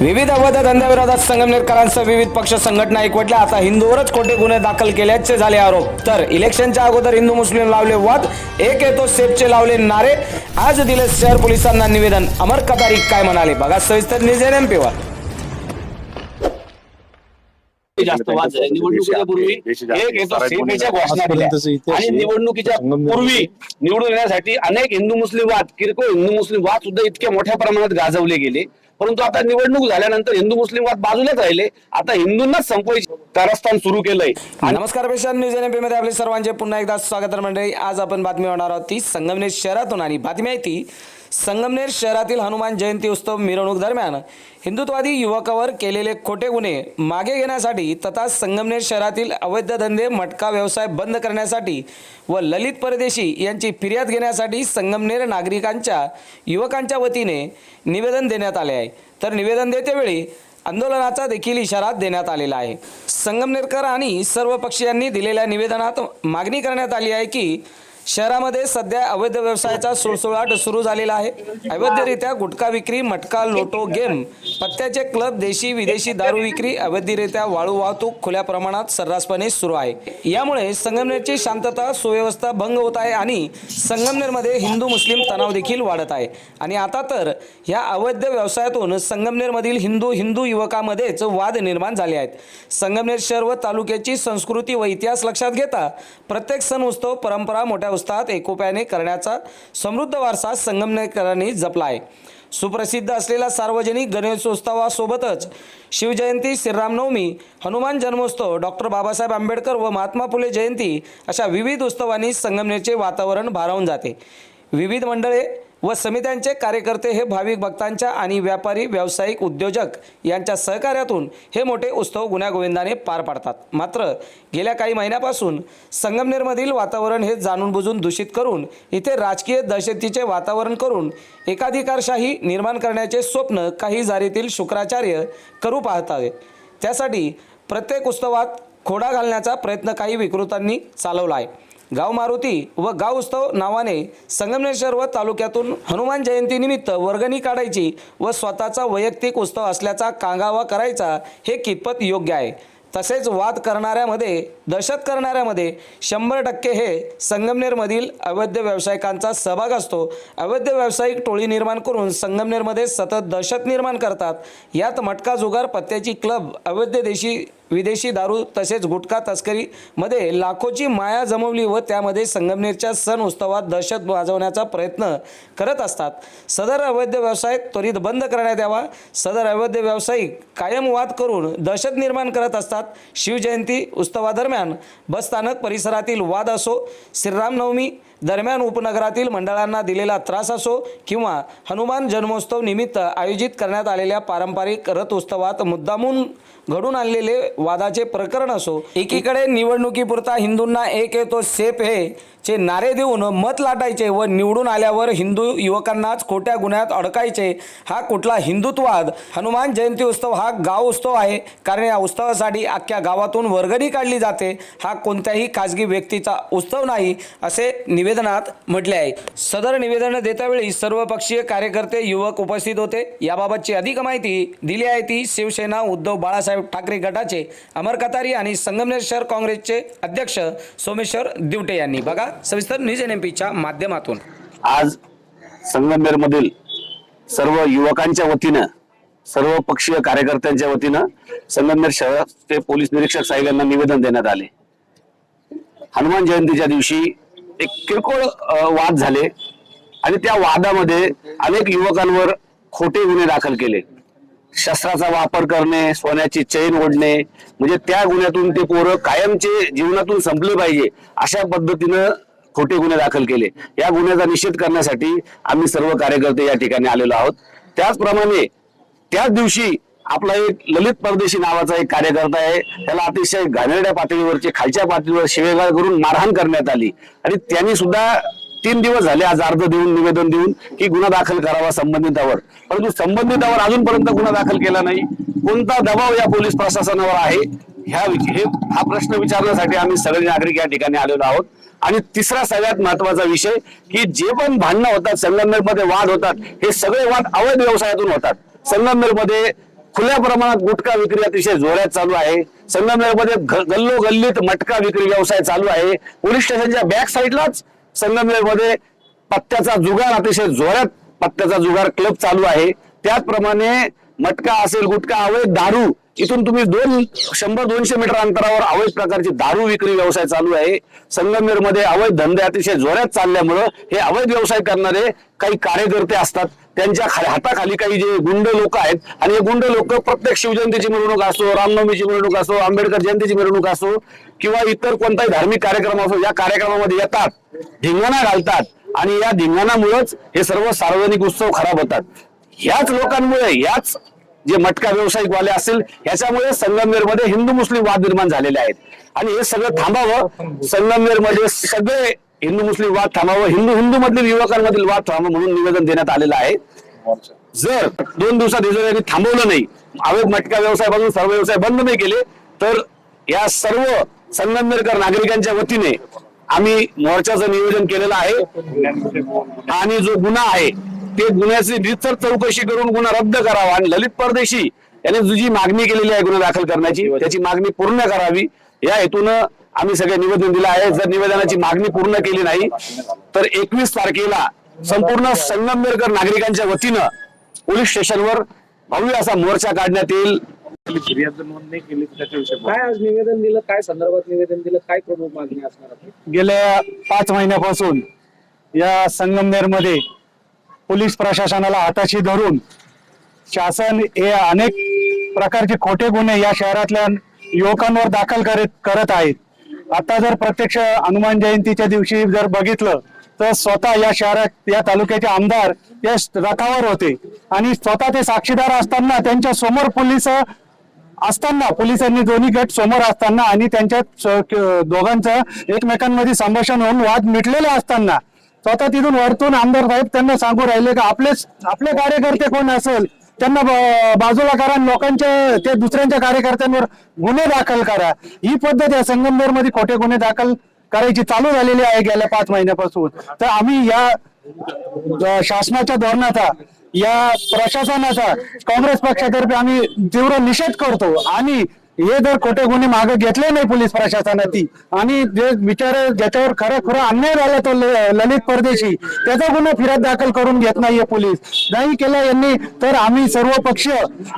विविध अवैध धंद्याविरोधात संगमनेरकरांसह विविध पक्ष संघटना एकवटल्या. आता हिंदूवरच खोटे गुन्हे दाखल केल्याचे झाले आरोप. तर इलेक्शनच्या अगोदर हिंदू मुस्लिम लावले वाद एक येतो सेफचे लावले नारे. आज दिले शहर पोलिसांना निवेदन. अमर कतारी काय म्हणाले? बघा सविस्तर जास्त वाद झाले. निवडणुकीच्या पूर्वी एक येतो सेफेच्या घोषणा दिल्या. आणि निवडणुकीच्या पूर्वी निवडून येण्यासाठी अनेक हिंदू मुस्लिम वाद किरकोळ हिंदू मुस्लिम वाद सुद्धा इतक्या मोठ्या प्रमाणात गाजवले गेले. परंतु आता निवडणूक झाल्यानंतर हिंदू मुस्लिम वाद बाजूलाच राहिले. आता हिंदूंनाच संपवायची कारस्थान सुरू केलंय. नमस्कार पेशा न्यूज एनमध्ये आपले सर्वांचे पुन्हा एकदा स्वागत मंडळी. आज आपण बातमी होणार आहोत ती संगमनेर शहरातून आणि बातमी आहे ती संगमनेर शहरातील हनुमान जयंती उत्सव मिरवणूक दरम्यान हिंदुत्वादी युवकावर केलेले खोटे गुन्हे मागे घेण्यासाठी तथा संगमनेर शहरातील अवैध धंदे मटका व्यवसाय बंद करण्यासाठी व ललित परदेशी यांची फिर्याद घेण्यासाठी संगमनेर नागरिकांच्या युवकांच्या वतीने निवेदन देण्यात आले आहे. तर निवेदन देतेवेळी आंदोलनाचा देखील इशारा देण्यात आलेला आहे. संगमनेरकर आणि सर्व पक्षीयांनी दिलेल्या निवेदनात मागणी करण्यात आली आहे की शहरामध्ये सध्या अवैध व्यवसायाचा सुळसुळाट सुरू झालेला आहे. अवैधरित्या गुटखा विक्री मटका लोटो गेम पत्त्याचे क्लब देशी विदेशी दारू विक्री अवैधरित्या वाळू वाहतूक खुल्या प्रमाणात सर्रासपणे सुरू आहे. यामुळे संगमनेरची शांतता सुव्यवस्था भंग होत आहे आणि संगमनेरमध्ये हिंदू मुस्लिम तणाव देखील वाढत आहे. आणि आता तर ह्या अवैध व्यवसायातून संगमनेरमधील हिंदू हिंदू युवकामध्येच वाद निर्माण झाले आहेत. संगमनेर शहर व तालुक्याची संस्कृती व इतिहास लक्षात घेता प्रत्येक सण उत्सव परंपरा मोठ्या उत्साहात एकोप्याने करण्याचा समृद्ध वारसा संगमनेकरांनी जपला आहे सुप्रसिद्ध असलेला सार्वजनिक गणेशोत्सवासोबतच शिवजयंती श्रीरामनवमी हनुमान जन्मोत्सव डॉक्टर बाबासाहेब आंबेडकर व महात्मा फुले जयंती अशा विविध उत्सवांनी संगमनेरचे वातावरण भारावून जाते. विविध मंडळे व समित्यांचे कार्यकर्ते हे भाविक भक्तांच्या आणि व्यापारी व्यावसायिक उद्योजक यांच्या सहकार्यातून हे मोठे उत्सव गुण्यागोविंदाने पार पाडतात. मात्र गेल्या काही महिन्यापासून संगमनेरमधील वातावरण हे जाणून बुजून दूषित करून इथे राजकीय दहशतीचे वातावरण करून एकाधिकारशाही निर्माण करण्याचे स्वप्न काही जारीतील शुक्राचार्य करू पाहत आहेत. त्यासाठी प्रत्येक उत्सवात खोडा घालण्याचा प्रयत्न काही विकृतांनी चालवला आहे. गाव मारुती व गाव उत्सव नावाने संगमनेर व तालुक्यातून हनुमान जयंतीनिमित्त वर्गणी काढायची व स्वतःचा वैयक्तिक उत्सव असल्याचा कांगावा करायचा हे कितपत योग्य आहे? तसेच वाद करणाऱ्यामध्ये दहशत करणाऱ्यामध्ये शंभर टक्के हे संगमनेरमधील अवैध व्यावसायिकांचा सहभाग असतो. अवैध व्यावसायिक टोळी निर्माण करून संगमनेरमध्ये सतत दहशत निर्माण करतात. यात मटका जुगार पत्त्याची क्लब अवैध देशी विदेशी दारू तसेच गुटखा तस्करीमध्ये लाखोची माया जमवली व त्यामध्ये संगमनेरच्या सण उत्सवात दहशत वाजवण्याचा प्रयत्न करत असतात. सदर अवैध व्यवसाय त्वरित बंद करण्यात यावा. सदर अवैध व्यावसायिक कायम वाद करून दहशत निर्माण करत असतात. शिवजयंती उत्सवादरम्यान बसस्थानक परिसरातील वाद असो श्रीरामनवमी दरम्यान उपनगरातील मंडळांना दिलेला त्रास असो किंवा हनुमान जन्मोत्सव निमित्त आयोजित करण्यात आलेल्या पारंपरिक रथ उत्सवात मुद्दामून घडून आणलेले वादाचे प्रकरण असो एकीकडे निवडणुकीपुरता हिंदूंना एक येतो सेफ हे चे नारे देऊन मत लाटायचे व निवडून आल्यावर हिंदू युवकांनाच खोट्या गुन्ह्यात अडकायचे हा कुठला हिंदुत्ववाद? हनुमान जयंती उत्सव हा गाव उत्सव आहे कारण या उत्सवासाठी अख्ख्या गावातून वर्गणी काढली जाते हा कोणत्याही खाजगी व्यक्तीचा उत्सव नाही असे निवेदनात म्हटले आहे. सदर निवेदन देतावेळी सर्व पक्षीय कार्यकर्ते युवक उपस्थित होते. याबाबतची अधिक माहिती दिली आहे ती शिवसेना उद्धव बाळासाहेब ठाकरे गटाचे अमर कतारी आणि संगमनेर शहर काँग्रेसचे अध्यक्ष सोमेश्वर दिवटे यांनी. बघा सविस्तर न्यूज एन एम पीच्या माध्यमातून. आज संगमनेर मधील सर्व युवकांच्या वतीनं सर्व पक्षीय कार्यकर्त्यांच्या वतीनं संगमनेर शहराचे पोलीस निरीक्षक साहेब यांना निवेदन देण्यात आले. हनुमान जयंतीच्या दिवशी एक किरकोळ वाद झाले. आणि त्या वादामध्ये अनेक युवकांवर खोटे गुन्हे दाखल केले. शस्त्राचा वापर करणे सोन्याची चैन ओढणे म्हणजे त्या गुन्ह्यातून ते पोरं कायमचे जीवनातून संपले पाहिजे अशा पद्धतीनं खोटे गुन्हे दाखल केले. या गुन्ह्याचा निषेध करण्यासाठी आम्ही सर्व कार्यकर्ते या ठिकाणी आलेलो आहोत. त्याचप्रमाणे त्याच दिवशी आपला एक ललित परदेशी नावाचा एक कार्यकर्ता आहे. त्याला अतिशय घाणेरड्या पातळीवरचे खालच्या पातळीवर शिवेगाळ करून मारहाण करण्यात आली. आणि त्यांनी सुद्धा तीन दिवस झाले आज अर्ज देऊन निवेदन देऊन की गुन्हा दाखल करावा संबंधितावर. परंतु संबंधितावर अजूनपर्यंत गुन्हा दाखल केला नाही. कोणता दबाव या पोलीस प्रशासनावर आहे? ह्या हे हा प्रश्न विचारण्यासाठी आम्ही सगळे नागरिक या ठिकाणी आलेलो आहोत. आणि तिसरा सगळ्यात महत्त्वाचा विषय की जे पण भांडणं होतात संगमनेरमध्ये वाद होतात हे सगळे वाद अवैध व्यवसायातून होतात. संगमनेरमध्ये खुल्या प्रमाणात गुटखा विक्री अतिशय जोरात चालू आहे. संगमनेरमध्ये घ- गल्लोगल्लीत मटका विक्री व्यवसाय चालू आहे. पोलीस स्टेशनच्या बॅक साईडलाच संगमनेरमध्ये पत्त्याचा जुगार अतिशय जोरात पत्त्याचा जुगार क्लब चालू आहे. त्याचप्रमाणे मटका असेल गुटखा अवैध दारू इथून तुम्ही दोन शंभर दोनशे मीटर अंतरावर अवैध प्रकारची दारू विक्री व्यवसाय चालू आहे. संगमनेरमध्ये अवैध धंदे अतिशय जोरात चालल्यामुळं हे अवैध व्यवसाय करणारे काही कार्यकर्ते असतात. त्यांच्या हाताखाली काही जे गुंड लोक आहेत आणि हे गुंड लोक प्रत्येक शिवजयंतीची मिरवणूक असो रामनवमीची मिरवणूक असो आंबेडकर जयंतीची मिरवणूक असो किंवा इतर कोणताही धार्मिक कार्यक्रम असो या कार्यक्रमामध्ये येतात धिंगाणा घालतात आणि या धिंगाणामुळेच हे सर्व सार्वजनिक उत्सव खराब होतात. ह्याच लोकांमुळे याच जे मटका व्यावसायिक वाले असतील ह्याच्यामुळे संगमनेरमध्ये हिंदू मुस्लिम वाद निर्माण झालेले आहेत. आणि हे सगळं थांबावं संगमनेरमध्ये सगळे हिंदू मुस्लिम वाद थांबावं हिंदू हिंदू मधील युवकांमधील वाद थांबावं म्हणून निवेदन देण्यात आलेलं आहे. जर दोन दिवसात रिझर्व थांबवलं नाही अवैध मटका व्यवसायापासून सर्व व्यवसाय बंद नाही केले तर या सर्व संगमनेरकर नागरिकांच्या वतीने आम्ही मोर्चाचं नियोजन केलेलं आहे. आणि जो गुन्हा आहे ते गुन्ह्याची रीतसर चौकशी करून गुन्हा रद्द करावा आणि ललित परदेशी याने जी मागणी केलेली आहे गुन्हा दाखल करण्याची त्याची मागणी पूर्ण करावी या हेतूनं आम्ही सगळे निवेदन दिलं आहे जर निवेदनाची मागणी पूर्ण केली नाही तर एकवीस तारखेला संपूर्ण संगमनेरकर नागरिकांच्या वतीनं पोलीस स्टेशनवर भव्य असा मोर्चा काढण्यात येईल. काय आज निवेदन दिलं काय संदर्भात निवेदन दिलं काय प्रमुख मागणी असणार आपली? गेल्या पाच महिन्यापासून या संगमनेरमध्ये पोलीस प्रशासनाला हाताशी धरून शासन हे अनेक प्रकारचे खोटे गुन्हे या शहरातल्या युवकांवर दाखल करत करत आहेत. आता जर प्रत्यक्ष हनुमान जयंतीच्या दिवशी जर बघितलं तर स्वतः या शहरात या तालुक्याचे आमदार या रथावर होते. आणि स्वतः ते साक्षीदार असताना त्यांच्यासमोर पोलीस असताना पोलिसांनी दोन्ही गट समोर असताना आणि त्यांच्या दोघांचं एकमेकांमध्ये संभाषण होऊन वाद मिटलेले असताना स्वतः तिथून वरतून आमदार साहेब त्यांना सांगू राहिले का आपले आपले कार्यकर्ते कोण असेल त्यांना बाजूला करा लोकांच्या ते दुसऱ्यांच्या कार्यकर्त्यांवर गुन्हे दाखल करा. ही पद्धत या संगमनेरमध्ये खोटे गुन्हे दाखल करायची चालू झालेली आहे गेल्या पाच महिन्यापासून. तर आम्ही या शासनाच्या धोरणाचा या प्रशासनाचा काँग्रेस पक्षातर्फे आम्ही तीव्र निषेध करतो आणि हे जर खोटे गुन्हे मागे घेतले नाही पोलीस प्रशासनाची आणि जे विचार ज्याच्यावर खरं खरं अन्याय झाला तो ललित परदेशी त्याचा गुन्हा फिरत दाखल करून घेत नाहीये पोलीस. नाही केलं यांनी तर आम्ही सर्व पक्ष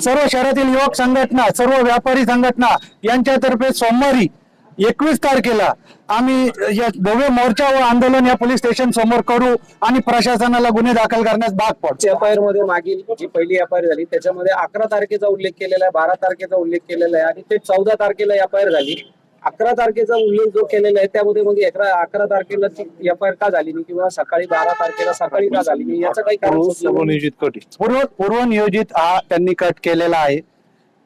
सर्व शहरातील युवक संघटना सर्व व्यापारी संघटना यांच्यातर्फे सोमवारी एकवीस तारखेला आम्ही या भव्य मोर्चा व आंदोलन या पोलीस स्टेशन समोर करू आणि प्रशासनाला गुन्हे दाखल करण्यास भाग पडतो एफ आय आरमध्ये मागील जी पहिली एफ आय आर झाली त्याच्यामध्ये अकरा तारखेचा उल्लेख केलेला आहे बारा तारखेचा उल्लेख केलेला आहे आणि ते चौदा तारखेला एफ आय आर झाली. अकरा तारखेचा उल्लेख जो केलेला आहे त्यामध्ये मग अकरा अकरा तारखेला एफ आय आर का झाली नाही किंवा सकाळी बारा तारखेला सकाळी का झाली नाही याचं काही कारण. पूर्वनियोजित कटी. पूर्व पूर्वनियोजित हा त्यांनी कट केलेला आहे.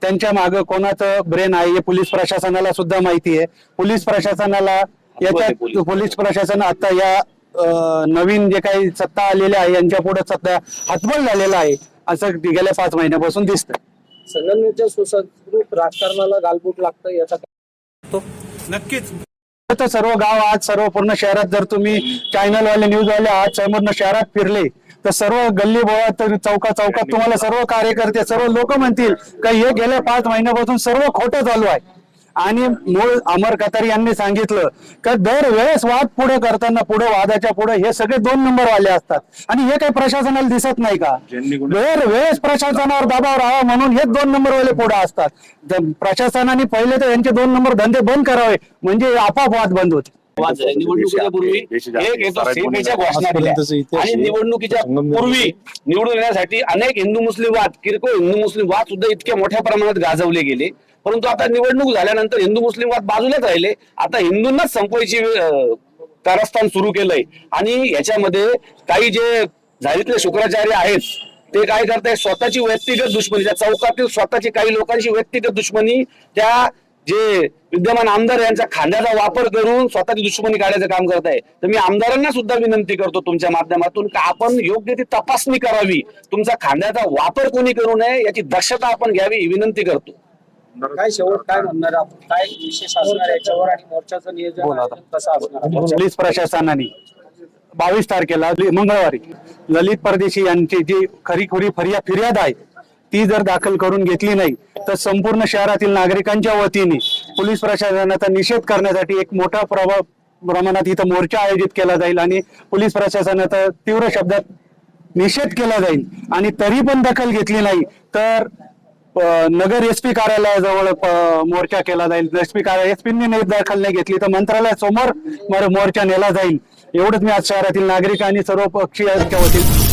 त्यांच्या मागे कोणाचं ब्रेन आहे हे पोलीस प्रशासनाला सुद्धा माहिती आहे. पोलीस प्रशासनाला याच्यात पोलीस प्रशासन. आता या नवीन जे काही सत्ता आलेल्या आहे यांच्या पुढे सध्या हातबल झालेला आहे. असं गेल्या पाच महिन्यापासून दिसतं संगमनेरच्या सुसंस्कृत राजकारणाला गालबोट लागतं याचा तर सर्व गाव आज सर्व पूर्ण शहरात जर तुम्ही चॅनल वाले न्यूज वाले आज संपूर्ण शहरात फिरले तर सर्व गल्ली बोळात चौका चौकात तुम्हाला सर्व कार्यकर्ते सर्व लोक म्हणतील का हे गेल्या पाच महिन्यापासून सर्व खोटं चालू आहे. आणि मूळ अमर कतारी यांनी सांगितलं का दर वेळेस वाद पुढे करताना पुढे वादाच्या पुढे हे सगळे दोन नंबर वाले असतात. आणि हे काही प्रशासनाला दिसत नाही का? ज्यांनी गुन्हे- दर वेळेस प्रशासनावर दबाव राहावा म्हणून हे दोन नंबर वाले पुढे असतात. प्रशासनाने पहिले तर यांचे दोन नंबर धंदे बंद करावे म्हणजे आपाप वाद बंद होते. निवडणुकीच्या पूर्वी एक येतो सेफेच्या घोषणा दिल्या. आणि निवडणुकीच्या पूर्वी निवडून येण्यासाठी अनेक हिंदू मुस्लिम वाद किरकोळ हिंदू मुस्लिम वाद सुद्धा इतक्या मोठ्या प्रमाणात गाजवले गेले. परंतु आता निवडणूक झाल्यानंतर हिंदू मुस्लिम वाद बाजूलाच राहिले. आता हिंदूंनाच संपवायची कारस्थान सुरू केलंय. आणि याच्यामध्ये काही जे झालीतले शुक्राचार्य आहेत ते काय करताय स्वतःची व्यक्तिगत दुश्मनी. त्या चौकातील स्वतःची काही लोकांची व्यक्तिगत दुश्मनी त्या जे विद्यमान आमदार यांच्या खांद्याचा वापर करून स्वतःची दुश्मनी काढायचं काम करत आहे. तर मी आमदारांना सुद्धा विनंती करतो तुमच्या माध्यमातून का आपण योग्य ती तपासणी करावी. तुमचा खांद्याचा वापर कोणी करू नये याची दक्षता आपण घ्यावी ही विनंती करतो. काय शेवट काय म्हणणार आपण? काय विशेष असणार याच्यावर आणि मोर्चाचं नियोजन आयोजन कसं असणार पोलीस प्रशासनाने बावीस तारखेला मंगळवारी ललित परदेशी यांची जी खरी खुरी फरिया फिर्याद आहे ती जर दाखल करून घेतली नाही तर संपूर्ण शहरातील नागरिकांच्या वतीने पोलीस प्रशासनाचा निषेध करण्यासाठी एक मोठा प्रभाव प्रमाणात इथं मोर्चा आयोजित केला जाईल आणि पोलीस प्रशासनाचा तीव्र शब्दात निषेध केला जाईल. आणि तरी पण दखल घेतली नाही तर नगर एस पी कार्यालयाजवळ मोर्चा केला जाईल. एस पी कार्यालय एस नाही दखल नाही घेतली तर मंत्रालयासमोर मोर्चा नेला जाईल. एवढंच मी आज शहरातील नागरिक आणि सर्व पक्षीयांच्या वतीने